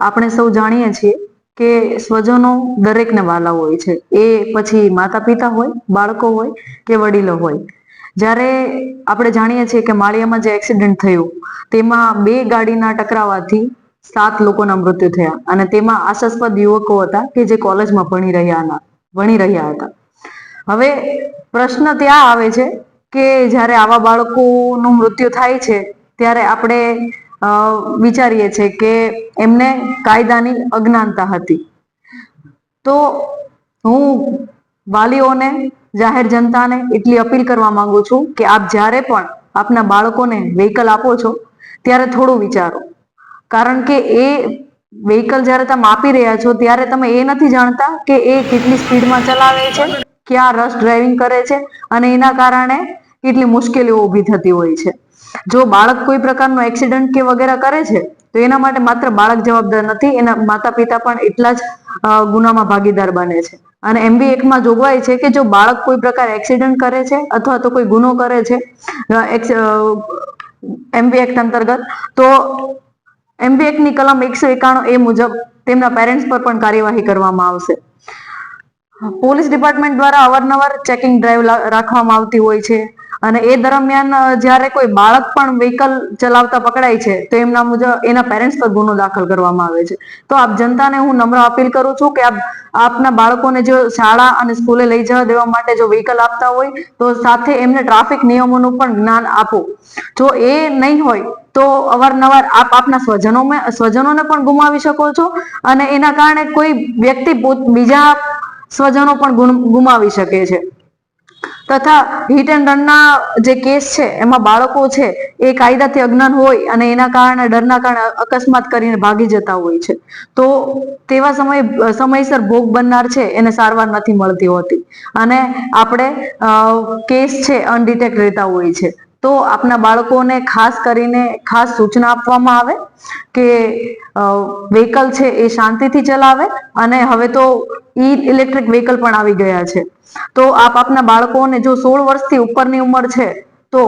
આપણે સૌ જાણીએ છીએ કે સ્વજનો દરેકને વાલા હોય છે. એ પછી માતા પિતા હોય, બાળકો હોય કે વડીલો હોય. જ્યારે આપણે જાણીએ છીએ કે માળિયામાં જે એક્સિડન્ટ થયું, તેમાં બે ગાડીના ટકરાવાથી સાત લોકોના મૃત્યુ થયા અને તેમાં આશાસ્પદ યુવકો હતા કે જે કોલેજમાં ભણી રહ્યા ભણી રહ્યા હતા. હવે પ્રશ્ન ત્યાં આવે છે કે જ્યારે આવા બાળકોનું મૃત્યુ થાય છે, ત્યારે આપણે વિચારીએ છીએ કે એમને કાયદાની અજ્ઞાનતા હતી. તો હું વાલીઓને, જાહેર જનતાને એટલી અપીલ કરવા માંગુ છું કે આપ જ્યારે પણ આપના બાળકોને વ્હીકલ આપો છો, ત્યારે થોડું વિચારો. કારણ કે એ વ્હીકલ જ્યારે તમે આપી રહ્યા છો, ત્યારે તમે એ નથી જાણતા કે એ કેટલી સ્પીડમાં ચલાવે છે, ક્યાં રશ ડ્રાઇવિંગ કરે છે અને એના કારણે કેટલી મુશ્કેલીઓ ઊભી થતી હોય છે. જો બાળક કોઈ પ્રકારનો એક્સિડન્ટ કે વગેરે કરે છે, તો એના માટે માત્ર બાળક જવાબદાર નથી, એના માતા પિતા પણ એટલા જ ગુનામાં ભાગીદાર બને છે. અને એમબી એકમાં જોગવાઈ છે કે જો બાળક કોઈ પ્રકાર એક્સિડન્ટ કરે છે અથવા તો કોઈ ગુનો કરે છે એમબી એક્ટ અંતર્ગત, તો એમબી એક્ટની કલમ એકસો એકાણું એ મુજબ તેમના પેરેન્ટ્સ પર પણ કાર્યવાહી કરવામાં આવશે. પોલીસ ડિપાર્ટમેન્ટ દ્વારા અવારનવાર ચેકિંગ ડ્રાઈવ રાખવામાં આવતી હોય છે. અને એ દરમિયાન જ્યારે કોઈ બાળક પણ વ્હીકલ ચલાવતા પકડાય છે, તો એમના મુજબ એના પેરેન્ટ્સ પર ગુનો દાખલ કરવામાં આવે છે. તો આપ જનતાને હું નમ્ર અપીલ કરું છું કે આપ, આપના બાળકોને જો શાળા અને સ્કૂલે લઈ જવા દેવા માટે જો વ્હીકલ આપતા હોય, તો સાથે એમને ટ્રાફિક નિયમોનું પણ જ્ઞાન આપો. જો એ નહીં હોય, તો અવારનવાર આપ આપના સ્વજનોમાં, સ્વજનોને પણ ગુમાવી શકો છો અને એના કારણે કોઈ વ્યક્તિ બીજા સ્વજનો પણ ગુમાવી શકે છે. તથા હિટ એન્ડ રનના જે કેસ છે, એમાં બાળકો છે, એ કાયદાથી અજ્ઞાન હોય અને એના કારણે, ડરના કારણે અકસ્માત કરીને ભાગી જતા હોય છે. તો તેવા સમયે, સમયસર ભોગ બનનાર છે, એને સારવાર નથી મળતી હોતી. અને આપણે કેસ છે, અનડિટેક્ટ રહેતા હોય છે. તો આપના બાળકોને ખાસ કરીને ખાસ સૂચના આપવામાં આવે કે વ્હીકલ છે એ શાંતિથી ચલાવે અને હવે તો ઈ ઇલેક્ટ્રિક વ્હીકલ પણ આવી ગયા છે. તો આપ આપના બાળકોને જો સોળ વર્ષથી ઉપરની ઉંમર છે, તો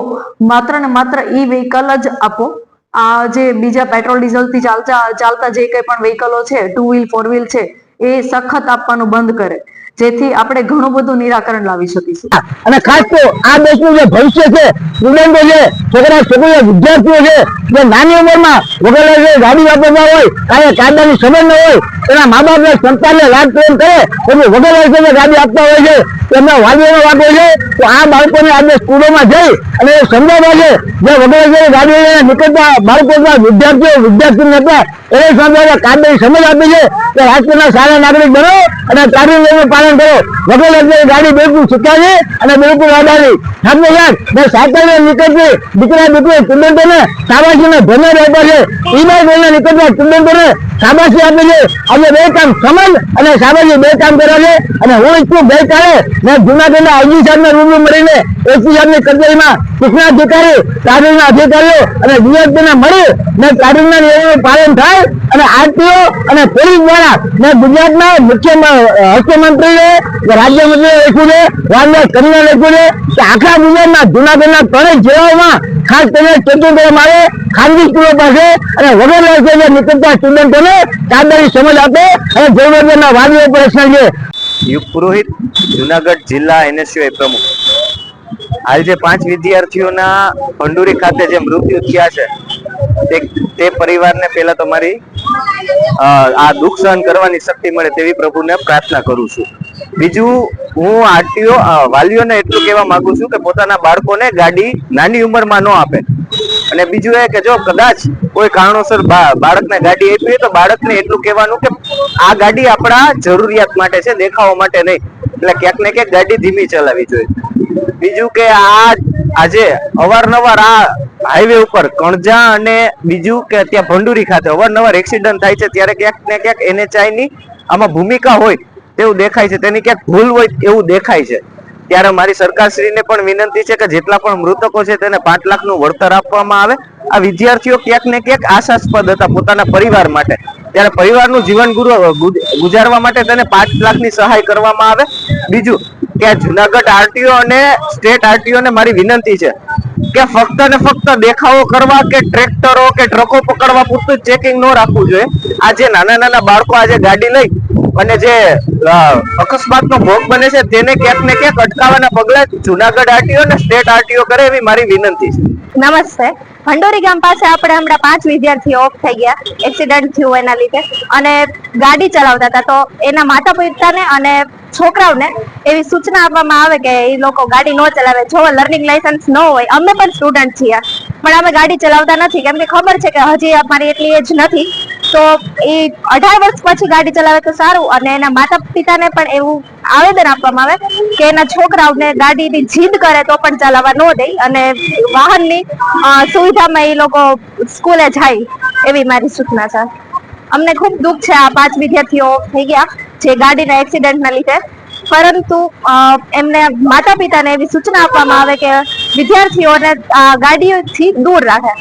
માત્ર ને માત્ર ઈ વ્હીકલ જ આપો. આ જે બીજા પેટ્રોલ ડીઝલથી ચાલતા ચાલતા જે કંઈ પણ વ્હીકલો છે ટુ વ્હીલ ફોર વ્હીલ છે, એ સખત આપવાનું બંધ કરે. જેથી આપણે ઘણું બધું નિરાકરણ લાવી શકીશું. અને ખાસ તો આ દેશનું જે ભવિષ્ય છે સ્ટુડન્ટો છે, છોકરા, છોકરીઓ, વિદ્યાર્થીઓ છે, જે નાની ઉંમરમાં વગેરે જે ગાડી વાપરતા હોય, કાંઈ કાયદાની સમજ ન હોય, એના મા બાપને સંતાનને લાભ પ્રેમ કરે એનું વગર જે ગાડી આપતા હોય છે, એમના વાલીઓનો વાંક છે, તો આ બાળકોને આજે સ્કૂલોમાં જઈ અને એ સમજાવવા છે, જે વગર જે ગાડીઓ નીકળતા બાળકોના વિદ્યાર્થીઓ વિદ્યાર્થી હતા, એ સમજાવવા કાયદાની સમજ આપી છે, કે રાજકોટના સારા નાગરિક બનો અને કાર્ય નિયમનું પાલન કરો. વગર ગાડી બિલકુલ શીખ્યા અને બિલકુલ અડાડી સાથે યાદ મેં સાયકલ ને નીકળતી દીકરા દીકરી સ્ટુડન્ટોને શાબાશીને ભણવા આપ્યા છે. ઈ બાર લઈને નીકળતા સ્ટુડન્ટોને સાબાશી આપે છે. અમે બે કામ સમજ અને સાબાશી બે કામ કર્યા છે. અને હું ઈચ્છું ગઈકાલે મેં જુનાગઢના આઈજી સાહેબને રૂબરૂ મળીને એસપી સાહેબની કચેરીમાં શિક્ષણ અધિકારી તાલીમના અધિકારીઓ અને ડીએસપીને મળી ને તાલીમના નિયમોનું પાલન થાય અને આરટીઓ અને પોલીસ દ્વારા ને ગુજરાતના મુખ્ય જુનાગઢ જિલ્લા એનએસયુઆઈ પ્રમુખ. હાલ જે પાંચ વિદ્યાર્થીઓના ભંડુરી ખાતે જે મૃત્યુ થયા છે તે તે પરિવારને પહેલા તો મારી અ, આ દુઃખ સહન કરવાની શક્તિ મળે તેવી પ્રભુને પ્રાર્થના કરું છું. બીજું, હું આરટીઓ વાલીઓને એટલું કહેવા માંગુ છું કે પોતાના બાળકોને ગાડી નાની ઉંમરમાં ન આપે. અને બીજું એ કે જો કદાચ કોઈ કારણોસર બાળકને ગાડી આપી હોય તો બાળકને એટલું કહેવાનું કે આ ગાડી આપણા જરૂરિયાત માટે છે, દેખાવા માટે નહીં. એટલે ક્યાંક ને ક્યાંક ગાડી ધીમી ચલાવવી જોઈએ. બીજું કે આ આજે અવારનવાર આ હાઈવે ઉપર કણજા અને બીજું કે ત્યાં ભંડુરી ખાતે અવારનવાર એક્સિડન્ટ થાય છે, ત્યારે ક્યાંક ને ક્યાંક એનએચઆઈ ની આમાં ભૂમિકા હોય તેવું દેખાય છે, તેની ક્યાંક ભૂલ હોય એવું દેખાય છે. ત્યારે મારી સરકારશ્રીને પણ વિનંતી છે કે જેટલા પણ મૃતકો છે તેને પાંચ લાખનું વળતર આપવામાં આવે. આ વિદ્યાર્થીઓ ક્યાંક ને ક્યાંક આશાસ્પદ હતા પોતાના પરિવાર માટે. ત્યારે પરિવારનું જીવન ગુજારવા માટે તેને પાંચ લાખની સહાય કરવામાં આવે. બીજું, કે જુનાગઢ આરટીઓ અને સ્ટેટ આરટીઓ ને મારી વિનંતી છે કે ફક્ત ને ફક્ત દેખાવો કરવા કે ટ્રેક્ટરો કે ટ્રકો પકડવા પૂરતું ચેકિંગ ન રાખવું જોઈએ. આ જે નાના નાના બાળકો આજે ગાડી લઈ અને જે અકસ્માત નો ભોગ બને છે, તેને ક્યાંક ને ક્યાંક અટકાવવાના પગલા જુનાગઢ આરટીઓ અને સ્ટેટ આરટીઓ કરે એવી મારી વિનંતી છે. નમસ્તે. ભંડોરી ગામ પાસે આપણે હમણાં પાંચ વિદ્યાર્થીઓ ઓફ થઈ ગયા એક્સિડન્ટ થયું એના લીધે. અને ગાડી ચલાવતા હતા, તો એના માતા પિતાને અને છોકરાઓને એવી સૂચના આપવામાં આવે કે એ લોકો ગાડી ન ચલાવે, જો લર્નિંગ લાયસન્સ ન હોય, અમે પણ સ્ટુડન્ટ છીએ. પણ અમે ગાડી ચલાવતા નથી, કેમ કે ખબર છે કે હજી અમારી એટલી એજ નથી. તો એ અઢાર વર્ષ પછી ગાડી ચલાવે તો સારું, અને એના માતા પિતાને પણ એવું આવેદન આપવામાં આવે કે એના છોકરાઓને ગાડીની જીદ કરે તો પણ ચલાવવા ન દે અને વાહનની સુવિધામાં એ લોકો સ્કૂલે જાય એવી મારી સૂચના છે. અમને ખૂબ દુઃખ છે આ પાંચ વિદ્યાર્થીઓ થઈ ગયા જે ગાડીના એક્સિડન્ટના લીધે. પરંતુ એમને માતા પિતાને એવી સૂચના આપવામાં આવે કે વિદ્યાર્થીઓને ગાડીઓથી દૂર રાખે.